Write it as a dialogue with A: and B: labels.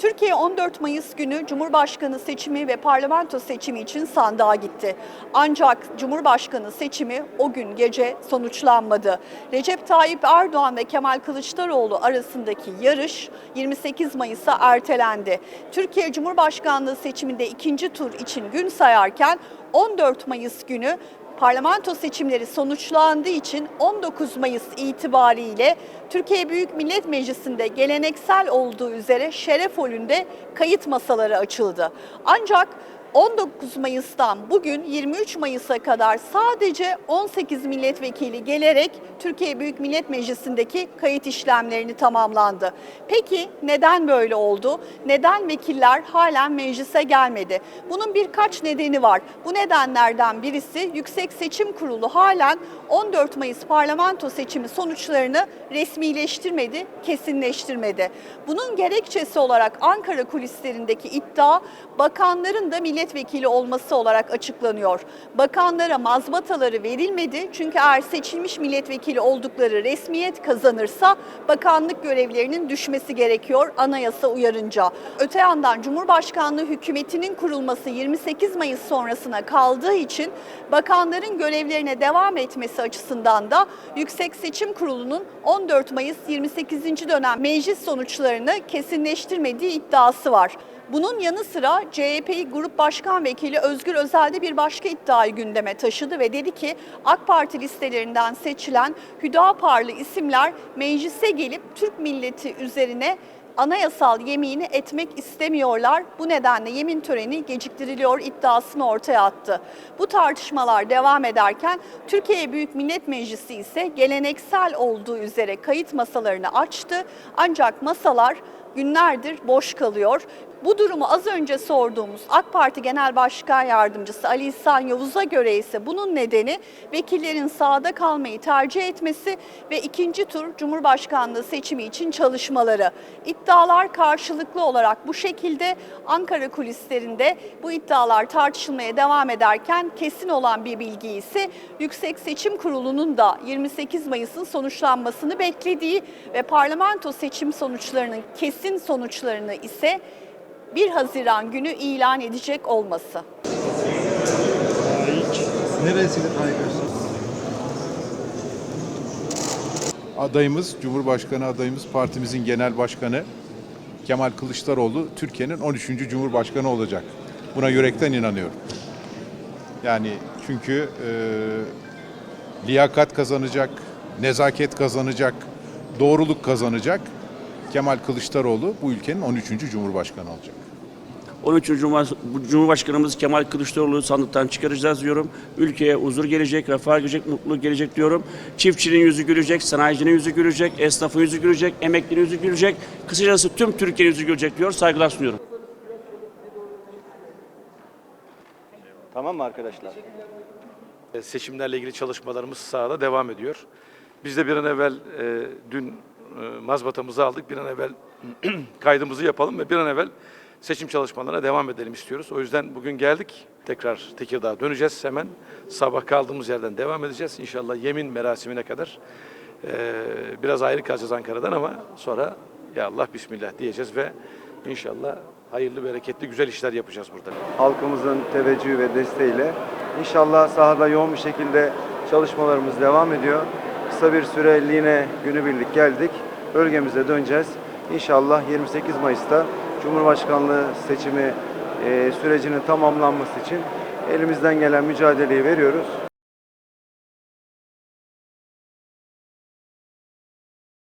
A: Türkiye 14 Mayıs günü Cumhurbaşkanı seçimi ve parlamento seçimi için sandığa gitti. Ancak Cumhurbaşkanı seçimi o gün gece sonuçlanmadı. Recep Tayyip Erdoğan ve Kemal Kılıçdaroğlu arasındaki yarış 28 Mayıs'a ertelendi. Türkiye Cumhurbaşkanlığı seçiminde ikinci tur için gün sayarken 14 Mayıs günü Parlamento seçimleri sonuçlandığı için 19 Mayıs itibariyle Türkiye Büyük Millet Meclisi'nde geleneksel olduğu üzere şeref holünde kayıt masaları açıldı. Ancak 19 Mayıs'tan bugün 23 Mayıs'a kadar sadece 18 milletvekili gelerek Türkiye Büyük Millet Meclisi'ndeki kayıt işlemlerini tamamlandı. Peki neden böyle oldu? Neden vekiller halen meclise gelmedi? Bunun birkaç nedeni var. Bu nedenlerden birisi Yüksek Seçim Kurulu halen 14 Mayıs parlamento seçimi sonuçlarını resmileştirmedi, kesinleştirmedi. Bunun gerekçesi olarak Ankara kulislerindeki iddia bakanların da milletvekili olması olarak açıklanıyor. Bakanlara mazbataları verilmedi çünkü eğer seçilmiş milletvekili oldukları resmiyet kazanırsa bakanlık görevlerinin düşmesi gerekiyor anayasa uyarınca. Öte yandan Cumhurbaşkanlığı hükümetinin kurulması 28 Mayıs sonrasına kaldığı için bakanların görevlerine devam etmesi açısından da Yüksek Seçim Kurulu'nun 14 Mayıs 28. dönem meclis sonuçlarını kesinleştirmediği iddiası var. Bunun yanı sıra CHP Grup Başkan Vekili Özgür Özel de bir başka iddiayı gündeme taşıdı ve dedi ki AK Parti listelerinden seçilen Hüdaparlı isimler meclise gelip Türk milleti üzerine anayasal yemini etmek istemiyorlar. Bu nedenle yemin töreni geciktiriliyor iddiasını ortaya attı. Bu tartışmalar devam ederken Türkiye Büyük Millet Meclisi ise geleneksel olduğu üzere kayıt masalarını açtı. Ancak masalar günlerdir boş kalıyor. Bu durumu az önce sorduğumuz AK Parti Genel Başkan Yardımcısı Ali İhsan Yavuz'a göre ise bunun nedeni vekillerin sahada kalmayı tercih etmesi ve ikinci tur Cumhurbaşkanlığı seçimi için çalışmaları. İddialar karşılıklı olarak bu şekilde Ankara kulislerinde bu iddialar tartışılmaya devam ederken kesin olan bir bilgi ise Yüksek Seçim Kurulu'nun da 28 Mayıs'ın sonuçlanmasını beklediği ve parlamento seçim sonuçlarının kesin sonuçlarını ise 1 Haziran günü ilan edecek olması.
B: Neresini
C: adayımız, Cumhurbaşkanı adayımız, partimizin genel başkanı Kemal Kılıçdaroğlu Türkiye'nin 13. Cumhurbaşkanı olacak. Buna yürekten inanıyorum. Yani çünkü e, liyakat kazanacak, nezaket kazanacak, doğruluk kazanacak. Kemal Kılıçdaroğlu bu ülkenin 13. Cumhurbaşkanı olacak.
D: 13. Cumhurbaş- Cumhurbaşkanımız Kemal Kılıçdaroğlu sandıktan çıkaracağız diyorum. Ülkeye huzur gelecek, refah gelecek, mutluluk gelecek diyorum. Çiftçinin yüzü gülecek, sanayicinin yüzü gülecek, esnafın yüzü gülecek, emeklinin yüzü gülecek. Kısacası tüm Türkiye'nin yüzü gülecek diyor. Saygılar sunuyorum.
E: Tamam mı arkadaşlar? Seçimlerle ilgili çalışmalarımız sahada devam ediyor. Biz de bir an evvel e, dün mazbatamızı aldık. Bir an evvel kaydımızı yapalım ve bir an evvel seçim çalışmalarına devam edelim istiyoruz. O yüzden bugün geldik. Tekrar Tekirdağ'a döneceğiz hemen. Sabah kaldığımız yerden devam edeceğiz. İnşallah yemin merasimine kadar e, biraz ayrı kalacağız Ankara'dan ama sonra ya Allah bismillah diyeceğiz ve inşallah hayırlı, bereketli, güzel işler yapacağız burada.
B: Halkımızın teveccühü ve desteğiyle inşallah sahada yoğun bir şekilde çalışmalarımız devam ediyor. Kısa bir süreliğine günübirlik geldik. Bölgemize döneceğiz. İnşallah 28 Mayıs'ta Cumhurbaşkanlığı seçimi e, sürecinin tamamlanması için elimizden gelen mücadeleyi veriyoruz.